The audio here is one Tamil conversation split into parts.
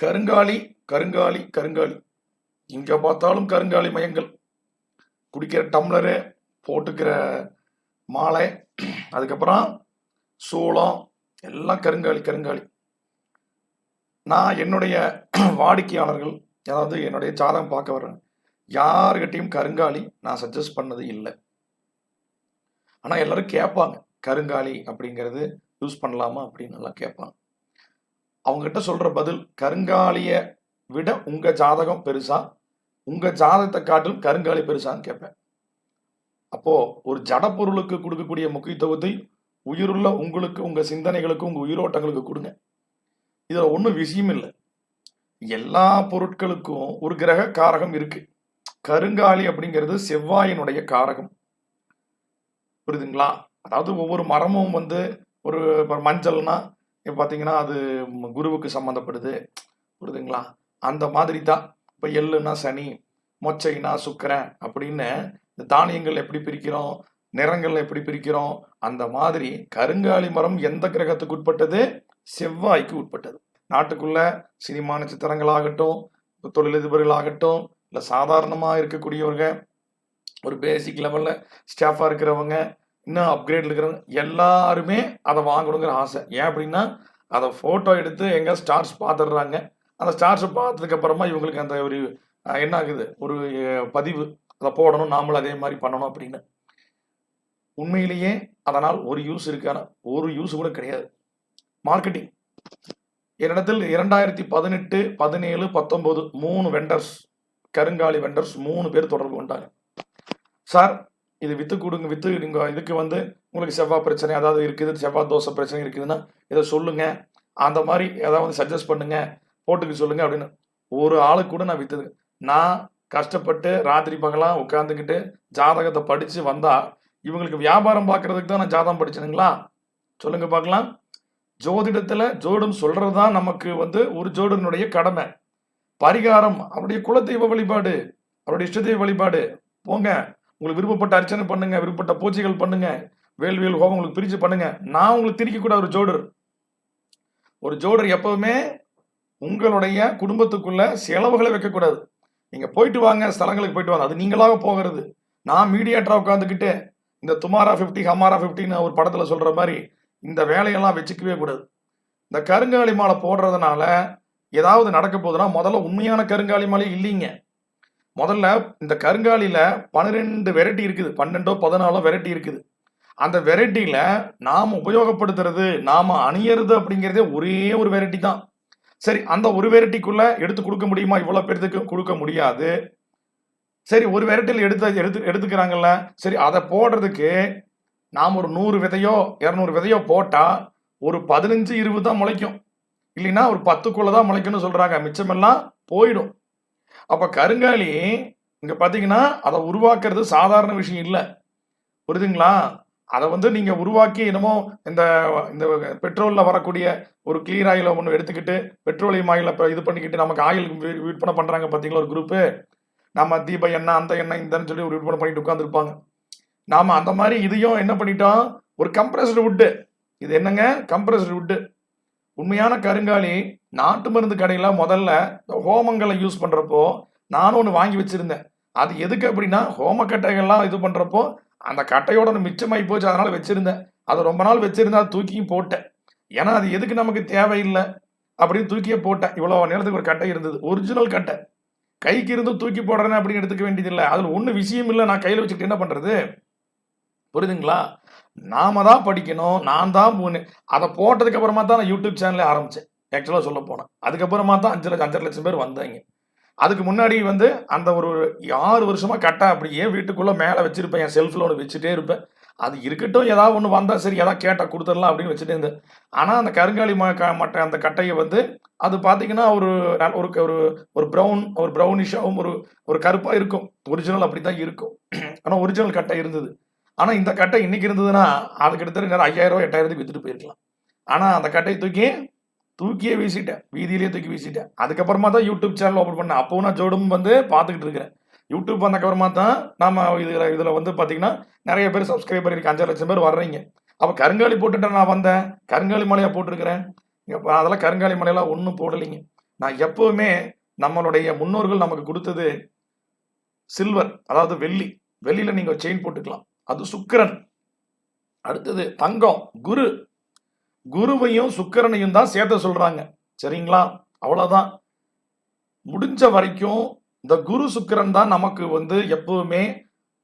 கருங்காலி கருங்காலி கருங்காலி. எங்கே பார்த்தாலும் கருங்காலி மயங்கள். குடிக்கிற டம்ளரு போட்டுக்கிற மாலை அதுக்கப்புறம் சூளம் எல்லாம் கருங்காலி கருங்காலி. நான் என்னுடைய வாடிக்கையாளர்கள் அதாவது என்னுடைய ஜாதகம் பார்க்க வர்றேன். யாருக்கிட்டையும் கருங்காலி நான் சஜஸ்ட் பண்ணது இல்லை. ஆனால் எல்லாரும் கேட்பாங்க கருங்காலி அப்படிங்கிறது யூஸ் பண்ணலாமா அப்படின்னு எல்லாம் கேட்பாங்க. அவங்ககிட்ட சொல்ற பதில் கருங்காலியை விட உங்க ஜாதகம் பெருசா? உங்க ஜாதகத்தை காட்டிலும் கருங்காலி பெருசான்னு கேட்பேன். அப்போ ஒரு ஜட பொருளுக்கு கொடுக்கக்கூடிய முக்கியத்துவத்தை உயிருள்ள உங்களுக்கு உங்க சிந்தனைகளுக்கு உங்க உயிரோட்டங்களுக்கு கொடுங்க. இதுல ஒன்றும் விஷயம் இல்லை. எல்லா பொருட்களுக்கும் ஒரு கிரக காரகம் இருக்கு. கருங்காலி அப்படிங்கிறது செவ்வாயினுடைய காரகம். புரியுதுங்களா? அதாவது ஒவ்வொரு மரமும் வந்து ஒரு மஞ்சள்னா இப்போ பார்த்தீங்கன்னா அது குருவுக்கு சம்மந்தப்படுது. புரியுதுங்களா? அந்த மாதிரி தான் இப்போ எள்ளுனா சனி மொச்சைனா சுக்கரன் அப்படின்னு இந்த தானியங்கள் எப்படி பிரிக்கிறோம் நிறங்கள் எப்படி பிரிக்கிறோம் அந்த மாதிரி கருங்காலி மரம் எந்த கிரகத்துக்கு உட்பட்டது? செவ்வாய்க்கு உட்பட்டது. நாட்டுக்குள்ள சினிமா நட்சத்திரங்களாகட்டும் தொழிலதிபர்களாகட்டும் இல்லை சாதாரணமாக இருக்கக்கூடியவங்க ஒரு பேசிக் லெவலில் ஸ்டாஃபாக இருக்கிறவங்க இன்னும் அப்கிரேட் இருக்கிறவங்க எல்லாருமே அதை வாங்கணுங்கிற ஆசை. ஏன் அப்படின்னா அதை ஃபோட்டோ எடுத்து எங்கே ஸ்டார்ஸ் பார்த்துடுறாங்க. அந்த ஸ்டார்ஸை பார்த்ததுக்கப்புறமா இவங்களுக்கு அந்த ஒரு என்ன ஆகுது? ஒரு பதிவு அதை போடணும் நாமளும் அதே மாதிரி பண்ணணும் அப்படின்னு. உண்மையிலேயே அதனால் ஒரு யூஸ் இருக்கான ஒரு யூஸ் கூட கிடையாது. மார்க்கெட்டிங் என்னிடத்தில் இரண்டாயிரத்தி பதினெட்டு பதினேழு பத்தொம்போது மூணு வெண்டர்ஸ் கருங்காலி வெண்டர்ஸ் மூணு பேர் தொடர்பு கொண்டாங்க. சார் இது விற்று கொடுங்க விற்று நீங்கள் இதுக்கு வந்து உங்களுக்கு செவ்வாய் பிரச்சனை அதாவது இருக்குது செவ்வாய் தோசை பிரச்சனை இருக்குதுன்னா இதை சொல்லுங்க. அந்த மாதிரி ஏதாவது சஜஸ்ட் பண்ணுங்க போட்டுக்க சொல்லுங்க அப்படின்னு. ஒரு ஆளுக்கு கூட நான் விற்றுது நான் கஷ்டப்பட்டு ராத்திரி பகலாம் உட்காந்துக்கிட்டு ஜாதகத்தை படித்து வந்தால் இவங்களுக்கு வியாபாரம் பார்க்குறதுக்கு தான் நான் ஜாதகம் படிச்சேனுங்களா? சொல்லுங்க பார்க்கலாம். ஜோதிடத்தில் ஜோடம் சொல்கிறது தான் நமக்கு வந்து ஒரு ஜோடனுடைய கடமை. பரிகாரம் அவருடைய குலதெய்வ வழிபாடு அவருடைய இஷ்டதெய்வ வழிபாடு. போங்க. உங்களுக்கு விருப்பப்பட்ட அர்ச்சனை பண்ணுங்க விருப்பப்பட்ட பூஜைகள் பண்ணுங்க வேல்வியல் ஹோமம் உங்களுக்கு பிரிச்சு பண்ணுங்க. நான் உங்களுக்கு திரிக்க கூட ஒரு ஜோடர். ஒரு ஜோடர் எப்பவுமே உங்களுடைய குடும்பத்துக்குள்ள செலவுகளை வைக்கக்கூடாது நீங்க போயிட்டு வாங்க ஸ்தலங்களுக்கு போயிட்டு வாங்க. அது நீங்களாக போகிறது. நான் மீடியேட்டராக உட்காந்துக்கிட்டு இந்த துமாரா ஃபிஃப்டி ஹமாரா ஃபிஃப்டின்னு ஒரு படத்தில் சொல்கிற மாதிரி இந்த வேலையெல்லாம் வச்சுக்கவே கூடாது. இந்த கருங்காலி மாலை போடுறதுனால ஏதாவது நடக்க போகுதுன்னா முதல்ல உண்மையான கருங்காலி மாலை இல்லைங்க. முதல்ல இந்த கருங்காலியில் பன்னிரெண்டு வெரைட்டி இருக்குது. பன்னெண்டோ பதினாலோ வெரைட்டி இருக்குது. அந்த வெரைட்டியில் நாம் உபயோகப்படுத்துறது நாம் அணியறது அப்படிங்கிறதே ஒரே ஒரு வெரைட்டி தான். சரி அந்த ஒரு வெரைட்டிக்குள்ளே எடுத்து கொடுக்க முடியுமா? இவ்வளோ பேர்த்துக்கு கொடுக்க முடியாது. சரி ஒரு வெரைட்டியில் எடுத்து எடுத்து எடுத்துக்கிறாங்கல்ல. சரி அதை போடுறதுக்கு நாம் ஒரு நூறு விதையோ இரநூறு விதையோ போட்டால் ஒரு பதினஞ்சு இருபது தான் முளைக்கும். இல்லைன்னா ஒரு பத்துக்குள்ளே தான் முளைக்கும்னு சொல்கிறாங்க மிச்சமெல்லாம் போயிடும். அப்ப கருங்காலி இங்க பாத்தீங்கன்னா அதை உருவாக்குறது சாதாரண விஷயம் இல்லை. புரியுதுங்களா அதை வந்து நீங்க உருவாக்கி என்னமோ இந்த இந்த பெட்ரோல்ல வரக்கூடிய ஒரு கிளியர் ஆயில ஒன்று எடுத்துக்கிட்டு பெட்ரோலியம் ஆயில இது பண்ணிக்கிட்டு நமக்கு ஆயில் விற்பனை பண்றாங்க பாத்தீங்களா ஒரு குரூப்பு நம்ம தீப எண்ணெய் அந்த எண்ணெய் இந்தன்னு சொல்லி ஒரு விற்பனை பண்ணிட்டு உட்காந்துருப்பாங்க நாம அந்த மாதிரி இதையும் என்ன பண்ணிட்டோம்? ஒரு கம்ப்ரஸ்டு வுட்டு இது என்னங்க? கம்ப்ரஸ்டு வுட்டு உண்மையான கருங்காலி நாட்டு மருந்து கடையில் முதல்ல இந்த ஹோமங்களை யூஸ் பண்ணுறப்போ நானும் ஒன்று வாங்கி வச்சுருந்தேன். அது எதுக்கு அப்படின்னா ஹோம கட்டைகள்லாம் இது பண்ணுறப்போ அந்த கட்டையோட மிச்சமாகி போச்சு அதனால் வச்சுருந்தேன். அதை ரொம்ப நாள் வச்சுருந்தா தூக்கியும் போட்டேன். ஏன்னா அது எதுக்கு நமக்கு தேவையில்லை அப்படின்னு தூக்கியே போட்டேன். இவ்வளோ நேரத்துக்கு ஒரு கட்டை இருந்தது. ஒரிஜினல் கட்டை. கைக்கு இருந்து தூக்கி போடுறேன்னு அப்படின்னு எடுத்துக்க வேண்டியதில்லை. அதில் ஒன்றும் விஷயம் இல்லை. நான் கையில் வச்சுக்கிட்டு என்ன பண்ணுறது புரியுதுங்களா? நாம தான் படிக்கணும். நான் தான் போனேன் அதை போட்டதுக்கு அப்புறமா தான் நான் யூடியூப் சேனலே ஆரம்பித்தேன் ஆக்சுவலாக சொல்ல போனேன் அதுக்கப்புறமா தான் அஞ்சு லட்சம் அஞ்சரை லட்சம் பேர் வந்தாங்க. அதுக்கு முன்னாடி வந்து அந்த ஒரு ஆறு வருஷமாக கட்டை அப்படியே வீட்டுக்குள்ளே மேலே வச்சுருப்பேன். என் செல்ஃபில் ஒன்று வச்சுட்டே இருப்பேன். அது இருக்கட்டும் ஏதாவது ஒன்று வந்தால் சரி ஏதாவது கேட்டால் கொடுத்துடலாம் அப்படின்னு வச்சுட்டே இருந்தேன். ஆனால் அந்த கருங்காலி ம க- மட்டை அந்த கட்டையை வந்து அது பார்த்தீங்கன்னா ஒரு ஒரு ஒரு ஒரு ப்ரௌன் ஒரு ப்ரௌனிஷாகவும் ஒரு ஒரு கருப்பாக இருக்கும். ஒரிஜினல் அப்படி தான் இருக்கும். ஆனால் ஒரிஜினல் கட்டை இருந்தது. ஆனால் இந்த கட்டை இன்னைக்கு இருந்ததுன்னா அது கிட்டத்தட்ட நேரம் ஐயாயிரம் ரூபாய் எட்டாயிரத்துக்கு வித்துட்டு போயிருக்கலாம். ஆனால் அந்த கட்டையை தூக்கி தூக்கியே வீசிட்டேன். வீதியிலேயே தூக்கி வீசிட்டேன். அதுக்கப்புறமா தான் யூடியூப் சேனல் ஓப்பன் பண்ணேன். அப்போ நான் ஜோடும் வந்து பார்த்துக்கிட்டு இருக்கிறேன். யூடியூப் வந்தக்கப்புறமா தான் நம்ம இதில் இதில் வந்து பார்த்தீங்கன்னா நிறைய பேர் சப்ஸ்கிரைபர் இருக்கு. அஞ்சு லட்சம் பேர் வர்றீங்க. அப்போ கருங்காலி போட்டுட்டு நான் வந்தேன். கருங்காலி மலையாக போட்டிருக்கிறேன். இப்போ அதெல்லாம் கருங்காலி மலையெல்லாம் ஒன்றும் போடலைங்க. நான் எப்போவுமே நம்மளுடைய முன்னோர்கள் நமக்கு கொடுத்தது சில்வர் அதாவது வெள்ளி. வெள்ளியில் நீங்கள் செயின் போட்டுக்கலாம். அது சுக்கரன். அடுத்தது தங்கம் குரு. குருவையும் சுக்கிரனையும் தான் சேர்த்த சொல்றாங்க. சரிங்களா? அவ்வளோதான் முடிஞ்ச வரைக்கும் இந்த குரு சுக்கிரன் தான் நமக்கு வந்து எப்பவுமே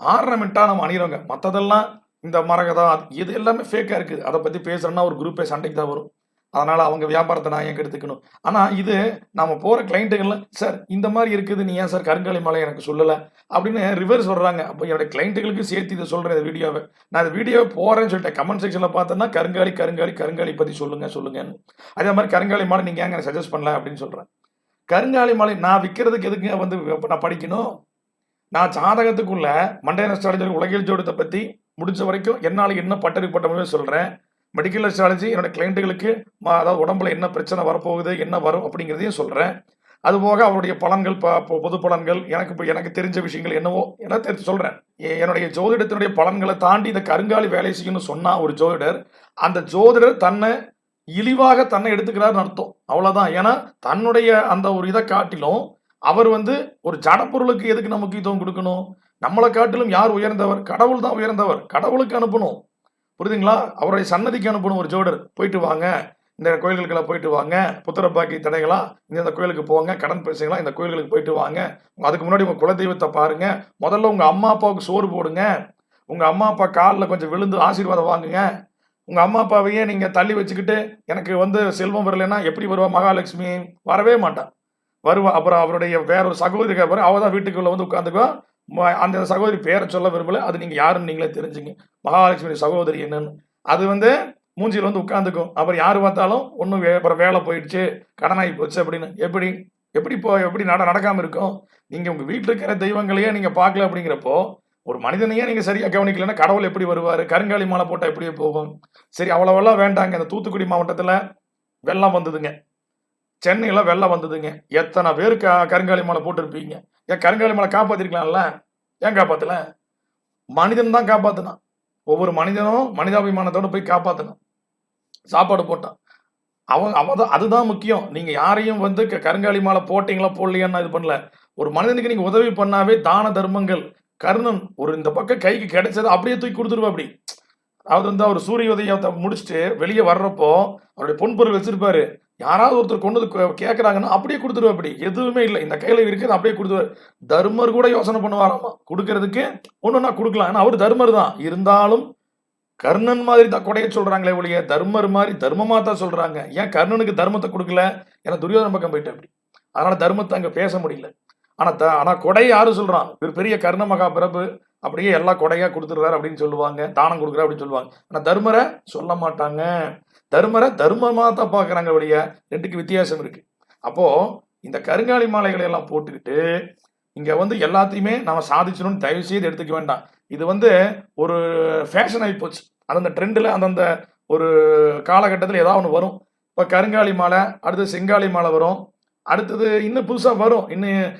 ஆர்னமெண்ட்டாக நம்ம அணிகிறோங்க மற்றதெல்லாம் இந்த மரகதம் இது எல்லாமே ஃபேக்காக இருக்குது. அதை பற்றி பேசுறேன்னா ஒரு குரூப்பே சண்டைக்கு தான் வரும். அதனால் அவங்க வியாபாரத்தை நான் ஏன் எடுத்துக்கணும் ஆனால் இது நம்ம போகிற கிளைண்ட்டுகள்லாம் சார் இந்த மாதிரி இருக்குது நீ ஏன் சார் கருங்காலி மலை எனக்கு சொல்லலை? அப்படின்னு ரிவர்ஸ் வர்றாங்க. அப்போ என்னோடய கிளைண்ட்டுகளுக்கு சேர்த்து இதை சொல்கிறேன் இந்த வீடியோவை. நான் இந்த வீடியோவை போகிறேன்னு சொல்லிட்டேன் கமெண்ட் செக்ஷனில் பார்த்தேன்னா கருங்காலி கருங்காலி கருங்காலி பற்றி சொல்லுங்கள் சொல்லுங்கன்னு அதே மாதிரி கருங்காலி மலை நீங்கள் ஏங்க சஜஸ்ட் பண்ணல? அப்படின்னு சொல்கிறேன் கருங்காலி மலை நான் விற்கிறதுக்கு எதுக்கு வந்து நான் படிக்கணும்? நான் ஜாதகத்துக்குள்ள மண்டே அஸ்ட்ராலஜி உலகில் ஜோடத்தை பற்றி முடிஞ்ச வரைக்கும் என்னால் என்ன பட்டறிவு பட்டமே சொல்கிறேன் மெடிக்கல் அஸ்ட்ராலஜி என்னோட கிளைண்ட்டுகளுக்கு அதாவது உடம்புல என்ன பிரச்சனை வரப்போகுது என்ன வரும் அப்படிங்கிறதையும் சொல்கிறேன் அதுபோக அவருடைய பலன்கள் ப- பொது பலன்கள் எனக்கு இப்போ எனக்கு தெரிஞ்ச விஷயங்கள் என்னவோ என்ன தெரிஞ்சு சொல்கிறேன் என்னுடைய ஜோதிடத்தினுடைய பலன்களை தாண்டி இந்த கருங்காலி வேலை செய்யணும்னு சொன்னால் ஒரு ஜோதிடர் அந்த ஜோதிடர் தன்னை இழிவாக தன்னை எடுத்துக்கிறாருன்னு அர்த்தம். அவ்வளோதான் ஏன்னா தன்னுடைய அந்த ஒரு இதை காட்டிலும் அவர் வந்து ஒரு ஜடப்பொருளுக்கு எதுக்கு நம்ம முக்கியத்துவம் கொடுக்கணும்? நம்மளை காட்டிலும் யார் உயர்ந்தவர்? கடவுள் தான் உயர்ந்தவர். கடவுளுக்கு அனுப்பணும். புரியுதுங்களா? அவருடைய சன்னதிக்கு அனுப்பணும் ஒரு ஜோடர். போயிட்டு வாங்க. இந்த கோயில்களுக்கெல்லாம் போயிட்டு வாங்க. புத்திர பாக்கி தடைகளா? இந்த இந்த கோயிலுக்கு போங்க. கடன் பேசுங்களா இந்த கோயில்களுக்கு போயிட்டு வாங்க. அதுக்கு முன்னாடி உங்கள் குலதெய்வத்தை பாருங்க. முதல்ல உங்கள் அம்மா அப்பாவுக்கு சோறு போடுங்க. உங்கள் அம்மா அப்பா காலில் கொஞ்சம் விழுந்து ஆசீர்வாதம் வாங்குங்க. உங்கள் அம்மா அப்பாவையே நீங்கள் தள்ளி வச்சுக்கிட்டு எனக்கு வந்து செல்வம் வரலைன்னா எப்படி வருவா? மகாலட்சுமி வரவே மாட்டான் வருவா. அப்புறம் அவருடைய வேற ஒரு சகோதரி அப்புறம் அவள் தான் வீட்டுக்குள்ளே வந்து உட்காந்துக்குவா. அந்த சகோதரி பேரை சொல்ல விரும்பல. அது நீங்க யாருன்னு நீங்களே தெரிஞ்சுங்க. மகாலட்சுமி சகோதரி என்னன்னு. அது வந்து மூஞ்சியில் வந்து உட்காந்துக்கும் அப்புறம் யார் பார்த்தாலும் ஒன்றும் அப்புறம் வேலை போயிடுச்சு கடனாகி போச்சு அப்படின்னு. எப்படி எப்படி இப்போ எப்படி நட நடக்காமல் இருக்கும்? நீங்கள் உங்கள் வீட்டில் இருக்கிற தெய்வங்களையே நீங்கள் பார்க்கல அப்படிங்கிறப்போ ஒரு மனிதனையே நீங்கள் சரியாக கவனிக்கலைன்னா கடவுள் எப்படி வருவார்? கருங்காலி மாலை போட்டால் எப்படியே போகும். சரி அவ்வளோவெல்லாம் வேண்டாங்க. இந்த தூத்துக்குடி மாவட்டத்தில் வெள்ளம் வந்ததுங்க. சென்னையில் வெள்ளம் வந்ததுங்க. எத்தனை பேர் க கருங்காலி மாலை போட்டிருப்பீங்க? ஏன் கருங்காலி மலை காப்பாத்திருக்கலாம்ல. ஏன் காப்பாத்தல? மனிதன் தான் காப்பாத்தினான். ஒவ்வொரு மனிதனும் மனிதாபிமானத்தோட போய் காப்பாற்றணும் சாப்பாடு போட்டான். அவன் அவன் தான் அதுதான் முக்கியம். நீங்க யாரையும் வந்து க- கருங்காலி மாலை போட்டீங்களா போடலையான்னு இது பண்ணல. ஒரு மனிதனுக்கு நீங்க உதவி பண்ணாவே தான தர்மங்கள். கர்ணன் ஒரு இந்த பக்கம் கைக்கு கிடைச்சது அப்படியே தூக்கி கொடுத்துருவா அப்படி. அதாவது வந்து அவர் சூரிய உதயத்தை முடிச்சுட்டு வெளியே வர்றப்போ அவருடைய பொன்பொருள் வச்சிருப்பாரு. யாராவது ஒருத்தர் கொண்டு வந்து கே- அப்படியே கொடுத்துருவா அப்படி. எதுவுமே இல்லை. இந்த கையில் இருக்குது அப்படியே கொடுத்துருவார் தர்மர் கூட யோசனை பண்ணுவாராமா? கொடுக்கறதுக்கு ஒண்ணுன்னா கொடுக்கலாம். ஏன்னா அவர் தர்மர் தான். இருந்தாலும் கர்ணன் மாதிரி தான் கொடைய சொல்கிறாங்களே ஒழிய தர்மர் மாதிரி தர்மமாக தான் சொல்கிறாங்க ஏன் கர்ணனுக்கு தர்மத்தை கொடுக்கல? ஏன்னா துரியோதன பக்கம் போயிட்டு அப்படி. அதனால் தர்மத்தை அங்கே பேச முடியல. ஆனால் த ஆனால் கொடை யாரு சொல்கிறான் ஒரு பெரிய கர்ண மகா பிரபு அப்படியே எல்லா கொடையாக கொடுத்துருவாரு அப்படின்னு சொல்லுவாங்க. தானம் கொடுக்குற அப்படின்னு சொல்லுவாங்க. ஆனால் தர்மரை சொல்ல மாட்டாங்க. தர்மரை தர்மமாக தான் பார்க்குறாங்க வழிய ரெண்டுக்கு வித்தியாசம் இருக்குது அப்போது இந்த கருங்காலி மாலைகளை எல்லாம் போட்டுக்கிட்டு இங்கே வந்து எல்லாத்தையுமே நாம் சாதிச்சிடணும்னு தயவு செய்து எடுத்துக்க வேண்டாம். இது வந்து ஒரு ஃபேஷன் ஆகி போச்சு. அந்தந்த ட்ரெண்டில் அந்தந்த ஒரு காலகட்டத்தில் ஏதாவது ஒன்று வரும். இப்போ கருங்காலி மாலை அடுத்தது செங்காலி மாலை வரும். அடுத்தது இன்னும் புதுசாக வரும். இன்னும்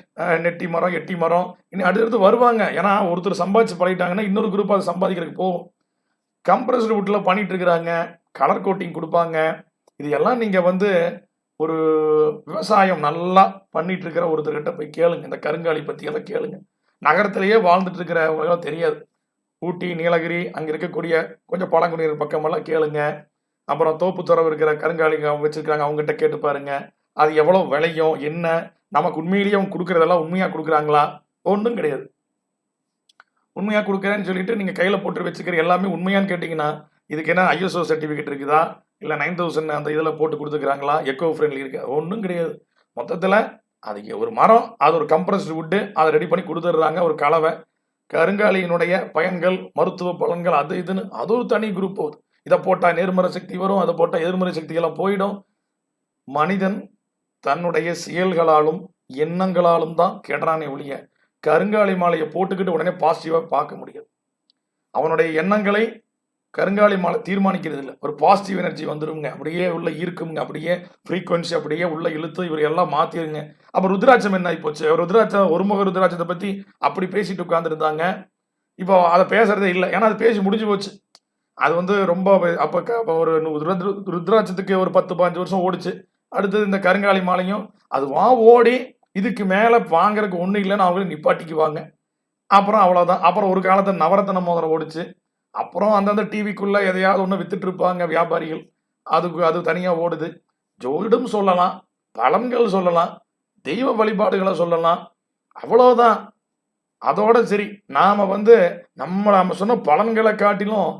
நெட்டி மரம் எட்டி மரம். இன்னும் அடுத்தடுத்து வருவாங்க. ஏன்னா ஒருத்தர் சம்பாதிச்சு பழகிட்டாங்கன்னா இன்னொரு குரூப் அதை சம்பாதிக்கிறதுக்கு போகும். கம்ப்ரஸ்டு வீட்டில் பண்ணிகிட்டு இருக்கிறாங்க. கலர் கோட்டிங் கொடுப்பாங்க. இது எல்லாம் நீங்கள் வந்து ஒரு விவசாயம் நல்லா பண்ணிட்டு இருக்கிற ஒருத்தர்கிட்ட போய் கேளுங்க. இந்த கருங்காலி பற்றி எல்லாம் கேளுங்க. நகரத்திலேயே வாழ்ந்துட்டு இருக்கிறவங்களும் தெரியாது. ஊட்டி நீலகிரி அங்கே இருக்கக்கூடிய கொஞ்சம் பழங்குடியினர் பக்கமெல்லாம் கேளுங்க. அப்புறம் தோப்புத்துறவு இருக்கிற கருங்காலிங்க அவங்க அவங்ககிட்ட கேட்டு பாருங்க. அது எவ்வளோ விளையும்? என்ன? நமக்கு உண்மையிலேயே அவங்க கொடுக்குறதெல்லாம் உண்மையாக கொடுக்குறாங்களா? ஒன்றும் கிடையாது. உண்மையாக கொடுக்குறேன்னு சொல்லிட்டு நீங்கள் கையில் போட்டு வச்சுக்கிற எல்லாமே உண்மையான்னு கேட்டிங்கன்னா இதுக்கு என்ன ஐஎஸ்ஓ சர்டிஃபிகேட் இருக்குதா? இல்லை நைன் தௌசண்ட் அந்த இதில் போட்டு கொடுத்துக்கிறாங்களா? எக்கோ ஃப்ரெண்ட்லி இருக்கு? ஒன்றும் கிடையாது. மொத்தத்தில் அது ஒரு மரம் அது ஒரு கம்ப்ரஸ்டு விட்டு அதை ரெடி பண்ணி கொடுத்துட்றாங்க. ஒரு கலவை. கருங்காலியினுடைய பயன்கள் மருத்துவ பலன்கள் அது இதுன்னு அது ஒரு தனி குரூப் போகுது இதை போட்டால் நேர்மறை சக்தி வரும் அதை போட்டால் எதிர்மறை சக்திகளாக போயிடும். மனிதன் தன்னுடைய செயல்களாலும் எண்ணங்களாலும் தான் கெடுறானே ஒழிய கருங்காலி மாலையை போட்டுக்கிட்டு உடனே பாசிட்டிவாக பார்க்க முடியாது அவனுடைய எண்ணங்களை கருங்காலி மாலை தீர்மானிக்கிறது இல்லை ஒரு பாசிட்டிவ் எனர்ஜி வந்துருங்க அப்படியே உள்ள ஈர்க்குங்க அப்படியே ஃப்ரீக்வன்சி அப்படியே உள்ள இழுத்து இவர் எல்லாம் மாத்திருங்க. அப்ப ருத்ராட்சம் என்ன ஆகி போச்சு ருத்ராட்சம் ஒருமுக ருத்ராட்சத்தை பத்தி அப்படி பேசிட்டு உட்காந்துருந்தாங்க இப்போ அதை பேசுறதே இல்லை. ஏன்னா அது பேசி முடிஞ்சு போச்சு. அது வந்து ரொம்ப அப்ப ஒரு ருத்ராட்சத்துக்கு ஒரு பத்து பதினஞ்சு வருஷம் ஓடிச்சு. அடுத்தது இந்த கருங்காலி மாலையும் அது வா ஓடி இதுக்கு மேலே வாங்குறதுக்கு ஒன்றும் இல்லைன்னு அவங்களும் நிப்பாட்டிக்குவாங்க. அப்புறம் அவ்வளோதான் அப்புறம் ஒரு காலத்தில் நவரத்தன மோதிரம் ஓடிச்சு. அப்புறம் அந்தந்த டிவிக்குள்ளே எதையாவது ஒன்று வித்துட்டு இருப்பாங்க வியாபாரிகள். அதுக்கு அது தனியாக ஓடுது. ஜோதிடம் சொல்லலாம் பலன்கள் சொல்லலாம் தெய்வ வழிபாடுகளை சொல்லலாம். அவ்வளோதான் அதோட சரி நாம் வந்து நம்ம நம்ம சொன்ன பலன்களை காட்டிலும்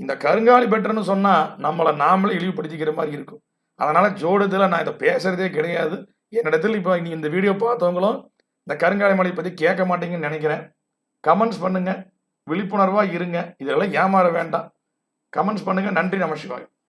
இந்த கருங்காலி பெட்டர்னு சொன்னால் நம்மளை நாமளே இழிவுபடுத்திக்கிற மாதிரி இருக்கும். அதனால் ஜோடத்தில் நான் இதை பேசுகிறதே கிடையாது. என்னிடத்தில் இப்போ நீ இந்த வீடியோ பார்த்தவங்களும் இந்த கருங்காலி மலை பற்றி கேட்க மாட்டீங்கன்னு நினைக்கிறேன். கமெண்ட்ஸ் பண்ணுங்கள் விழிப்புணர்வாக இருங்க. இதெல்லாம் ஏமாற வேண்டாம். கமெண்ட்ஸ் பண்ணுங்கள் நன்றி. நமசிவாய்